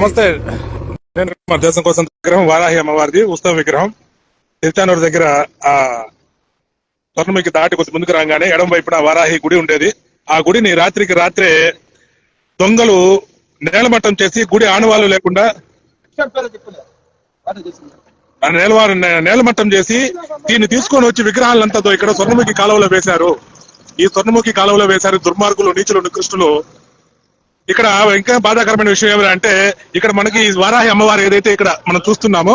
నమస్తే. నేను మన దేశం కోసం విగ్రహం వారాహి అమ్మవారిది ఉత్సవ విగ్రహం. తిరుచానూరు దగ్గర ఆ స్వర్ణముఖి దాటి కొద్ది ముందుకు రాగానే ఎడం వైపున వారాహి గుడి ఉండేది. ఆ గుడిని రాత్రికి రాత్రే దొంగలు నేలమట్టం చేసి గుడి ఆనవాళ్ళు లేకుండా ఆ నేలవారు నేలమట్టం చేసి దీన్ని తీసుకొని వచ్చి విగ్రహాలంతా ఇక్కడ స్వర్ణముఖి కాలువలో వేశారు. ఈ స్వర్ణముఖి కాలువలో వేశారు దుర్మార్గులు నీచులు నికృష్టులు. ఇక్కడ ఇంకా బాధాకరమైన విషయం ఏమంటే ఇక్కడ మనకి ఈ వారాహి అమ్మవారు ఏదైతే ఇక్కడ మనం చూస్తున్నామో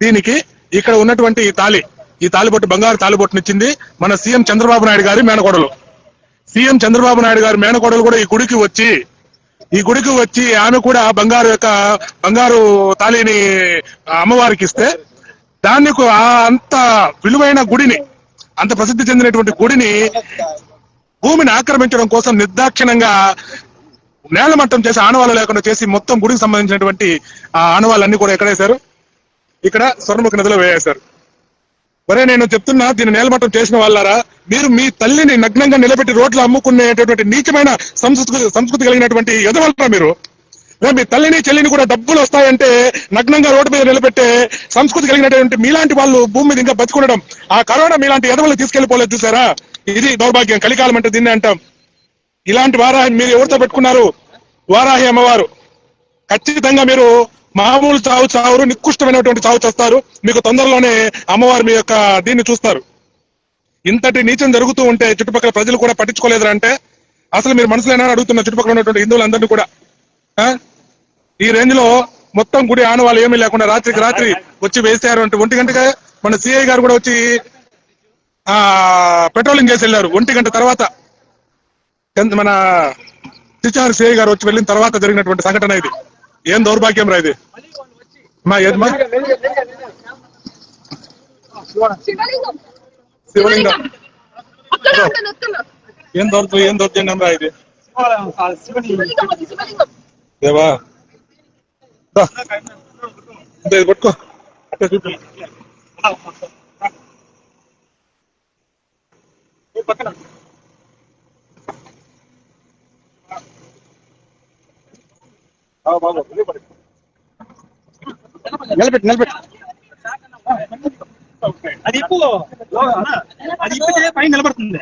దీనికి ఇక్కడ ఉన్నటువంటి ఈ తాళి ఈ తాలిబొట్టు బంగారు తాలిబొట్టునిచ్చింది మన సీఎం చంద్రబాబు నాయుడు గారి మేనకోడలు. సీఎం చంద్రబాబు నాయుడు గారి మేనకోడలు కూడా ఈ గుడికి వచ్చి ఈ గుడికి వచ్చి ఆమె కూడా బంగారు యొక్క బంగారు తాళిని అమ్మవారికి ఇస్తే దాన్ని ఆ అంత విలువైన గుడిని అంత ప్రసిద్ధి చెందినటువంటి గుడిని భూమిని ఆక్రమించడం కోసం నిర్దాక్షిణంగా నేలమట్టం చేసి ఆనవాళ్ళు లేకుండా చేసి మొత్తం గుడికి సంబంధించినటువంటి ఆ ఆనవాళ్ళన్నీ కూడా ఎక్కడేశారు ఇక్కడ స్వర్ణముఖ నదిలో వేయేశారు మరే నేను చెప్తున్నా దీన్ని నేలమట్టం చేసిన వాళ్ళారా? మీరు మీ తల్లిని నగ్నంగా నిలబెట్టి రోడ్లు అమ్ముకునేటటువంటి నీచమైన సంస్కృతి సంస్కృతి కలిగినటువంటి ఎదవలరా మీరు? మీ తల్లిని చెల్లిని కూడా డబ్బులు వస్తాయంటే నగ్నంగా రోడ్డు మీద నిలబెట్టే సంస్కృతి కలిగినటువంటి మీలాంటి వాళ్ళు భూమి మీద ఇంకా బతుకుండడం ఆ కరోనా మీలాంటి ఎదవలు తీసుకెళ్ళిపోలేదు చూసారా? ఇది దౌర్భాగ్యం కలికాలం అంటే దీన్ని అంటాం. ఇలాంటి వారా మీరు ఎవరితో పెట్టుకున్నారు? వారాహి అమ్మవారు ఖచ్చితంగా మీరు మామూలు చావు చావురు నికృష్టమైనటువంటి చావు చేస్తారు. మీకు తొందరలోనే అమ్మవారు మీ యొక్క దీన్ని చూస్తారు. ఇంతటి నీచం జరుగుతూ ఉంటే చుట్టుపక్కల ప్రజలు కూడా పట్టించుకోలేదురా అంటే అసలు మీరు మనసులో అడుగుతున్న చుట్టుపక్కల ఉన్నటువంటి హిందువులందరినీ కూడా. ఈ రేంజ్లో మొత్తం గుడి ఆనవాళ్ళు ఏమీ లేకుండా రాత్రికి రాత్రి వచ్చి వేసారు అంటే ఒంటి గంటగా మన సిఐ గారు కూడా వచ్చి ఆ పెట్రోలింగ్ చేసి వెళ్ళారు. ఒంటి గంట తర్వాత మన టీచర్ సిఐ గారు వచ్చి వెళ్ళిన తర్వాత జరిగినటువంటి సంఘటన ఇది. ఏం దౌర్భాగ్యం రా ఇది? మా ఏదమ్మా శివలింగం. ఏం దౌర్భాగ్యం ఏం దౌర్జన్యం రా ఇది? దేవా. ఇది పట్టుకో. అట్లా నిలబెట్టి నిలబెట్టి. అది ఎక్కువ అది ఇప్పితే పైన నిలబడుతుంది.